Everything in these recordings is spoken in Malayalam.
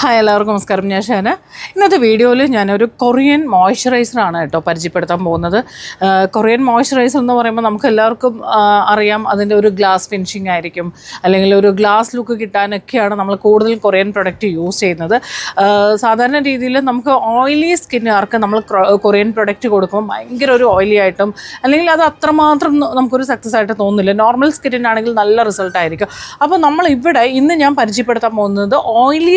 ഹായ് എല്ലാവർക്കും നമസ്കാരം. ഞാൻ ഷാന ഇന്നത്തെ വീഡിയോയിൽ ഞാനൊരു കൊറിയൻ മോയ്സ്ചറൈസറാണ് കേട്ടോ പരിചയപ്പെടുത്താൻ പോകുന്നത്. കൊറിയൻ മോയ്സ്ചറൈസർ എന്ന് പറയുമ്പോൾ നമുക്ക് എല്ലാവർക്കും അറിയാം അതിന്റെ ഒരു ഗ്ലാസ് ഫിനിഷിംഗ് ആയിരിക്കും. അല്ലെങ്കിൽ ഒരു ഗ്ലാസ് ലുക്ക് കിട്ടാനൊക്കെയാണ് നമ്മൾ കൂടുതൽ കൊറിയൻ പ്രൊഡക്റ്റ് യൂസ് ചെയ്യുന്നത്. സാധാരണ രീതിയിൽ നമുക്ക് ഓയിലി സ്കിന്നുകാർക്ക് നമ്മൾ കൊറിയൻ പ്രൊഡക്റ്റ് കൊടുക്കുമ്പോൾ ഭയങ്കര ഒരു ഓയിലി ആയിട്ടും അല്ലെങ്കിൽ അത് അത്രമാത്രം നമുക്കൊരു സക്സസ് ആയിട്ട് തോന്നുന്നില്ല. നോർമൽ സ്കിന്നിനാണെങ്കിൽ നല്ല റിസൾട്ട് ആയിരിക്കും അപ്പോൾ നമ്മൾ ഇവിടെ ഇന്ന് ഞാൻ പരിചയപ്പെടുത്താൻ പോകുന്നത് ഓയിലി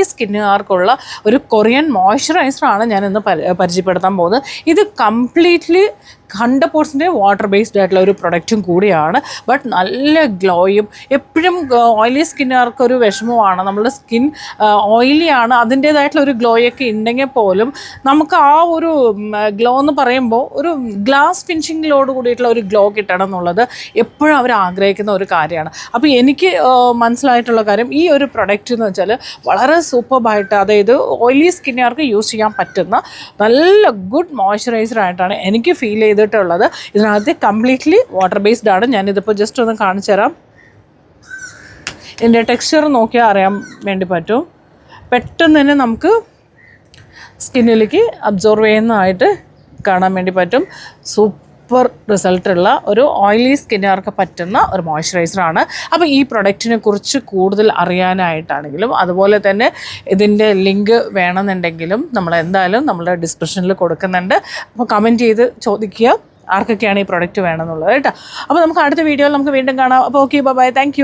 സ്കിന്നുകാർക്കുള്ള ഒരു കൊറിയൻ മോയ്സ്ചറൈസറാണ് ഞാൻ ഇന്ന് പരിചയപ്പെടുത്താൻ പോകുന്നത്. ഇത് completely hundred percent water based ആയിട്ടുള്ള ഒരു പ്രൊഡക്റ്റും കൂടിയാണ്. ബട്ട് നല്ല ഗ്ലോയും എപ്പോഴും ഓയിലി സ്കിന്നുകാർക്കൊരു വിഷമമാണ്. നമ്മുടെ സ്കിൻ ഓയിലിയാണ് അതിന്റേതായിട്ടുള്ള ഒരു ഗ്ലോയൊക്കെ ഉണ്ടെങ്കിൽ പോലും നമുക്ക് ആ ഒരു ഗ്ലോ എന്ന് പറയുമ്പോൾ ഒരു ഗ്ലാസ് ഫിനിഷിങ്ങിലോട് കൂടിയിട്ടുള്ള ഒരു ഗ്ലോ കിട്ടണം എന്നുള്ളത് എപ്പോഴും അവർ ആഗ്രഹിക്കുന്ന ഒരു കാര്യമാണ്. അപ്പോൾ എനിക്ക് മനസ്സിലായിട്ടുള്ള കാര്യം ഈ ഒരു പ്രൊഡക്റ്റ് എന്ന് വെച്ചാൽ വളരെ സൂപ്പർബായിട്ട് അതായത് ഓയിലി സ്കിന്നുകാർക്ക് യൂസ് ചെയ്യാൻ പറ്റുന്ന നല്ല ഗുഡ് മോയ്സ്ചറൈസർ ആയിട്ടാണ് എനിക്ക് ഫീൽ ചെയ്തിട്ടുള്ളത്. ഇതിനകത്ത് കംപ്ലീറ്റ്ലി വാട്ടർ ബേസ്ഡ് ആണ്. ഞാനിതിപ്പോൾ ജസ്റ്റ് ഒന്ന് കാണിച്ചു തരാം. ഇതിന്റെ ടെക്സ്ചർ നോക്കിയാൽ അറിയാൻ വേണ്ടി പറ്റും. പെട്ടെന്ന് തന്നെ നമുക്ക് സ്കിന്നിലേക്ക് അബ്സോർവ് ചെയ്യുന്നതായിട്ട് കാണാൻ വേണ്ടി പറ്റും. സൂപ്പർ റിസൾട്ടുള്ള ഒരു ഓയിലി സ്കിന്നുകാർക്ക് പറ്റുന്ന ഒരു മോയ്സ്ചറൈസറാണ്. അപ്പോൾ ഈ പ്രൊഡക്റ്റിനെ കുറിച്ച് കൂടുതൽ അറിയാനായിട്ടാണെങ്കിലും അതുപോലെ തന്നെ ഇതിന്റെ ലിങ്ക് വേണമെന്നുണ്ടെങ്കിലും നമ്മൾ എന്തായാലും നമ്മുടെ ഡിസ്ക്രിപ്ഷനിൽ കൊടുക്കുന്നുണ്ട്. അപ്പോൾ കമന്റ് ചെയ്ത് ചോദിക്കുക ആർക്കൊക്കെയാണ് ഈ പ്രൊഡക്റ്റ് വേണമെന്നുള്ളത് കേട്ടോ. അപ്പോൾ നമുക്ക് അടുത്ത വീഡിയോയിൽ നമുക്ക് വീണ്ടും കാണാം. അപ്പോൾ ഓക്കെ ബൈ താങ്ക്